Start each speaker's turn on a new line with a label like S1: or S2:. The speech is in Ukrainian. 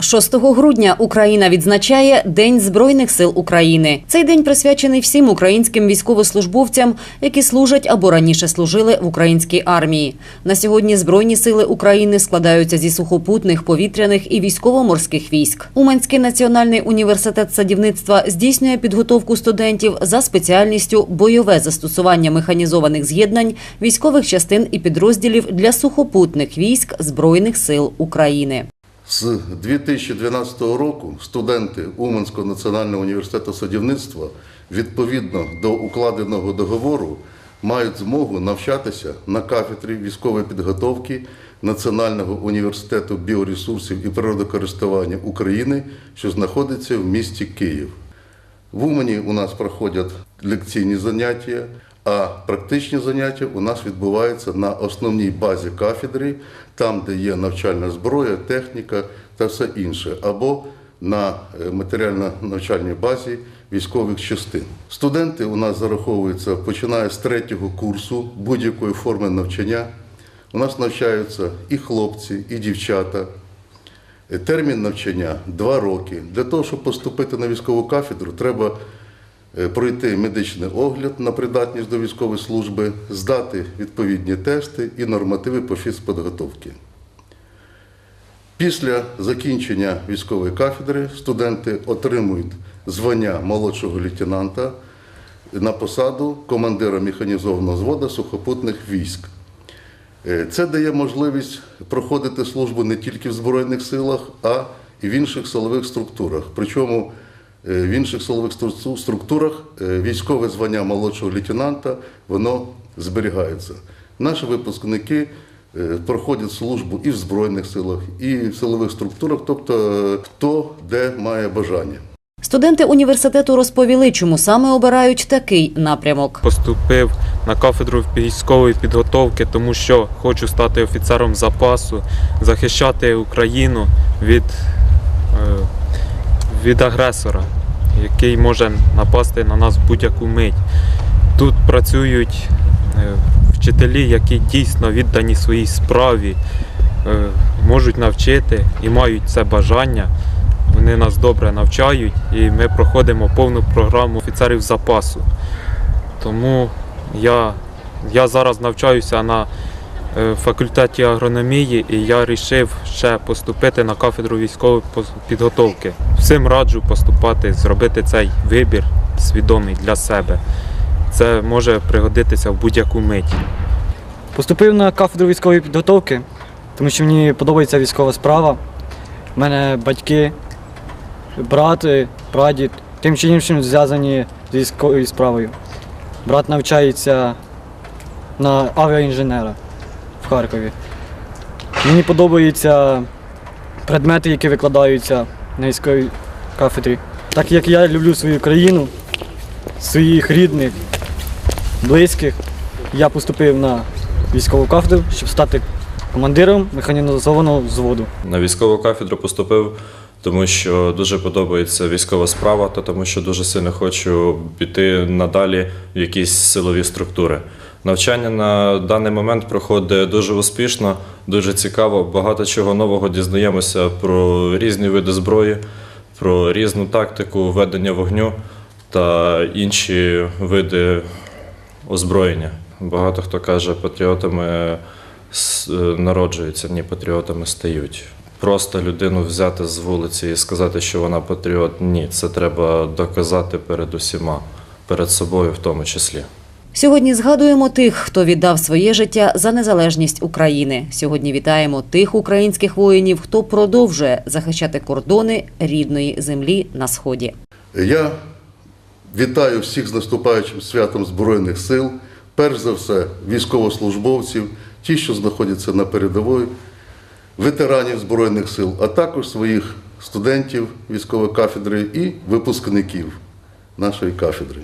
S1: 6 грудня Україна відзначає День Збройних сил України. Цей день присвячений всім українським військовослужбовцям, які служать або раніше служили в українській армії. На сьогодні Збройні сили України складаються зі сухопутних, повітряних і військово-морських військ. Уманський національний університет садівництва здійснює підготовку студентів за спеціальністю бойове застосування механізованих з'єднань військових частин і підрозділів для сухопутних військ Збройних сил України.
S2: З 2012 року студенти Уманського національного університету садівництва відповідно до укладеного договору мають змогу навчатися на кафедрі військової підготовки Національного університету біоресурсів і природокористування України, що знаходиться в місті Київ. В Умані у нас проходять лекційні заняття, а практичні заняття у нас відбуваються на основній базі кафедри, там, де є навчальна зброя, техніка та все інше, або на е, матеріально-навчальній базі військових частин. Студенти у нас зараховуються починає з третього курсу будь-якої форми навчання. У нас навчаються і хлопці, і дівчата. Термін навчання 2 роки. Для того, щоб поступити на військову кафедру, треба е, пройти медичний огляд на придатність до військової служби, здати відповідні тести і нормативи по фізпідготовці. Після закінчення військової кафедри студенти отримують звання молодшого лейтенанта на посаду командира механізованого зводу сухопутних військ. Е, Це дає можливість проходити службу не тільки в Збройних силах, а і в інших силових структурах. Причому е, в інших силових структурах е, військове звання молодшого лейтенанта воно зберігається. Наші випускники е, проходять службу і в Збройних силах, і в силових структурах, тобто е, хто де має бажання.
S1: Студенти університету розповіли, чому саме обирають такий напрямок.
S3: Поступив на кафедру військової підготовки, тому що хочу стати офіцером запасу, захищати Україну від, е, від агресора, який може напасти на нас будь-яку мить. Тут працюють е, вчителі, які дійсно віддані своїй справі, е, можуть навчити і мають це бажання. Вони нас добре навчають і ми проходимо повну програму офіцерів запасу. Тому я, я зараз навчаюся на е, факультеті агрономії і я вирішив ще поступити на кафедру військової підготовки. Всім раджу поступати, зробити цей вибір свідомий для себе. Це може пригодитися в будь-яку мить.
S4: Поступив на кафедру військової підготовки, тому що мені подобається військова справа. У мене батьки, брат, е, прадід, тим чи іншим зв'язані з військовою справою. Брат навчається на авіаінженера Харкові. Мені подобаються предмети, які викладаються на військовій кафедрі. Так як я люблю свою країну, своїх рідних, близьких, я поступив на військову кафедру, щоб стати командиром механізованого взводу.
S5: На військову кафедру поступив, тому що дуже подобається військова справа, та тому що дуже сильно хочу піти надалі в якісь силові структури. Навчання на даний момент проходить дуже успішно, дуже цікаво. Багато чого нового дізнаємося про різні види зброї, про різну тактику ведення вогню та інші види озброєння. Багато хто каже, патріотами е, народжуються, ні патріотами стають. Просто людину взяти з вулиці і сказати, що вона патріот, ні, це треба доказати перед усіма, перед собою в тому числі.
S1: Сьогодні згадуємо тих, хто віддав своє життя за незалежність України. Сьогодні вітаємо тих українських воїнів, хто продовжує захищати кордони рідної землі на сході.
S2: Я вітаю всіх з наступаючим святом Збройних сил, перш за все, військовослужбовців, ті, що знаходяться на передовій, ветеранів Збройних сил, а також своїх студентів військової кафедри і випускників нашої кафедри.